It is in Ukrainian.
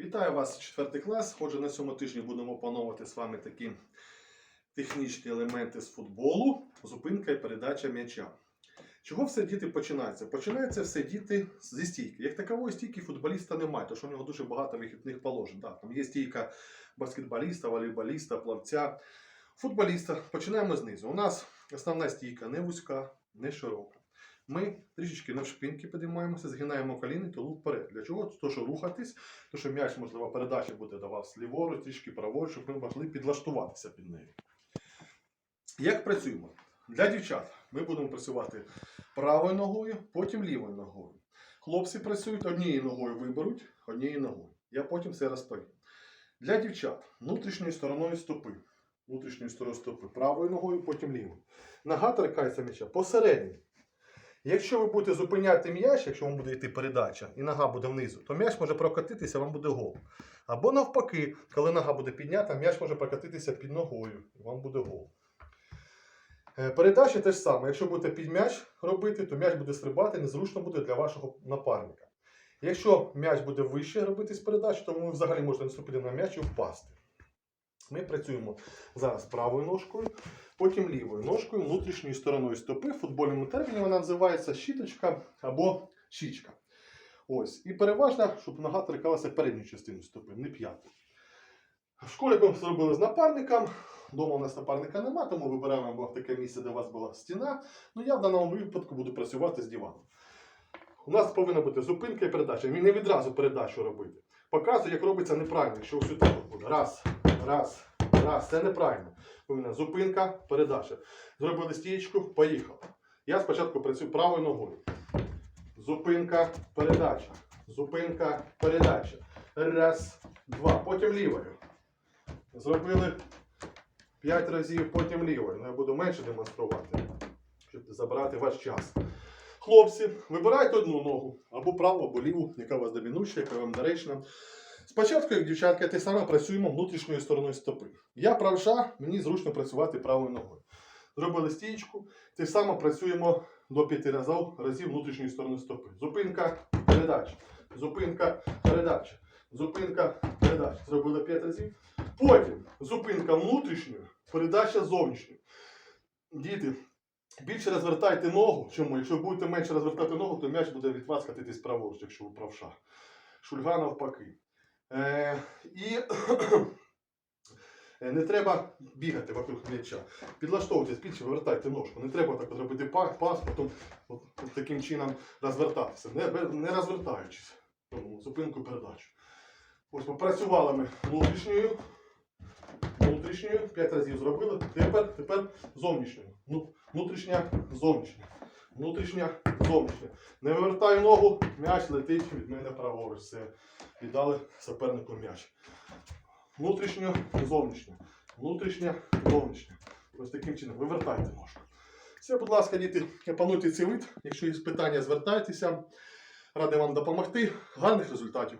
Вітаю вас, 4 клас. Отже, на цьому тижні будемо опановувати з вами такі технічні елементи з футболу, зупинка і передача м'яча. Чого все діти починається? Починається все діти зі стійки. Як такової стійки футболіста немає, тому що у нього дуже багато вихідних положень. Да, там є стійка баскетболіста, волейболіста, плавця, футболіста. Починаємо знизу. У нас основна стійка не вузька, не широка. Ми трішечки навшпиньки підіймаємося, згинаємо коліни, тулу вперед. Для чого? То, що рухатись, то, що м'яч, можливо, передача буде до вас ліворуч, трішки праворуч, щоб ми могли підлаштуватися під нею. Як працюємо? Для дівчат ми будемо працювати правою ногою, потім лівою ногою. Хлопці працюють однією ногою виберуть, однією ногою. Я потім все розповім. Для дівчат внутрішньою стороною стопи. Внутрішньою стороною стопи. Правою ногою, потім лівою. Нога торкається м'яча посередній. Якщо ви будете зупиняти м'яч, якщо вам буде йти передача і нога буде внизу, то м'яч може прокатитися, вам буде гол. Або навпаки, коли нога буде піднята, м'яч може прокатитися під ногою, і вам буде гол. Е, Передача те ж саме. Якщо будете під м'яч робити, то м'яч буде стрибати, незручно буде для вашого напарника. Якщо м'яч буде вище робити з передачі, то ви взагалі можете наступити на м'яч і впасти. Ми працюємо зараз правою ножкою, потім лівою ножкою, внутрішньою стороною стопи. В футбольному терміні вона називається щіточка або щічка. Ось. І переважно, щоб нога торкалася передньою частиною стопи, не п'ятою. В школі ми зробили з напарником. Дома у нас напарника нема, тому вибираємо таке місце, де у вас була стіна. Ну я в даному випадку буду працювати з диваном. У нас повинна бути зупинка і передача. Мені не відразу передачу робити. Показую, як робиться неправильно, якщо ось так буде. Раз, раз, раз. Це неправильно. Повинна зупинка, передача. Зробили стієчку, поїхали. Я спочатку працюю правою ногою. Зупинка, передача. Зупинка, передача. Раз, два. Потім лівою. Зробили 5 разів, потім лівою. Ну, я буду менше демонструвати, щоб забрати ваш час. Хлопці, вибирайте одну ногу, або праву, або ліву, яка у вас домінуюча, яка вам доречна. Спочатку, як дівчатка, те саме працюємо внутрішньою стороною стопи. Я правша, мені зручно працювати правою ногою. Зробили стійку, те саме працюємо до 5 разів, внутрішньою стороною стопи. Зупинка, передача. Зупинка, передача. Зупинка, передача. Зробили 5 разів. Потім зупинка внутрішньою, передача зовнішньою. Діти, більше розвертайте ногу. Чому? Якщо будете менше розвертати ногу, то м'яч буде від вас катитись праворуч, якщо ви правша. Шульга навпаки. Е, і е, не треба бігати вокруг м'яча. Підлаштовуйтесь, більше вивертайте ножку. Не треба так робити пас, пас потім от, от таким чином розвертатися. Не, не розвертаючись. Тому зупинку передачу. Ось попрацювали ми внутрішньою. Внутрішньою. П'ять разів зробили. Тепер, тепер зовнішньою. Ну, внутрішня, зовнішня. Внутрішня, зовнішня. Не вивертаю ногу, м'яч летить від мене праворуч. Все. Віддали супернику м'яч. Внутрішньо, зовнішнє. Внутрішнє, зовнішнє. Ось таким чином. Вивертайте ножку. Все, будь ласка, діти, опануйте цей вид. Якщо є питання, звертайтеся. Радий вам допомогти. Гарних результатів.